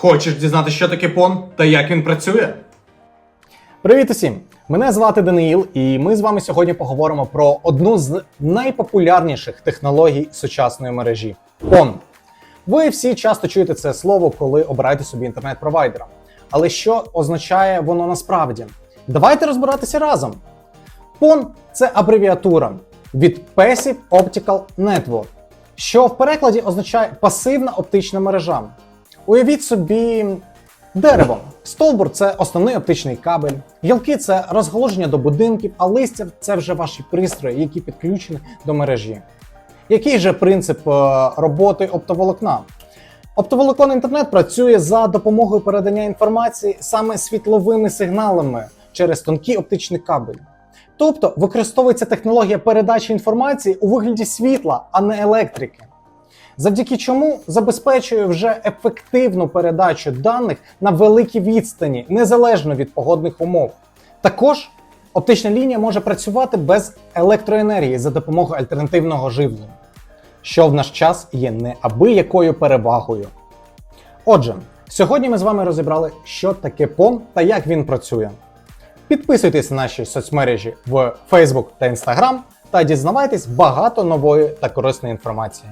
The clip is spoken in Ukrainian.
Хочеш дізнатися, що таке пон та як він працює? Привіт усім! Мене звати Даниїл, і ми з вами сьогодні поговоримо про одну з найпопулярніших технологій сучасної мережі PON. Ви всі часто чуєте це слово, коли обираєте собі інтернет-провайдера. Але що означає воно насправді? Давайте розбиратися разом. PON – це абревіатура від Passive Optical Network, що в перекладі означає пасивна оптична мережа. Уявіть собі дерево. Стовбур це основний оптичний кабель, гілки це розголоження до будинків, а листя це вже ваші пристрої, які підключені до мережі. Який же принцип е, роботи оптоволокна? Оптоволоконний інтернет працює за допомогою передання інформації саме світловими сигналами через тонкі оптичні кабелі. Тобто використовується технологія передачі інформації у вигляді світла, а не електрики. Завдяки чому забезпечує вже ефективну передачу даних на великій відстані, незалежно від погодних умов. Також оптична лінія може працювати без електроенергії за допомогою альтернативного живлення, що в наш час є неабиякою перевагою. Отже, сьогодні ми з вами розібрали, що таке PON та як він працює. Підписуйтесь на наші соцмережі в Facebook та Instagram та дізнавайтесь багато нової та корисної інформації.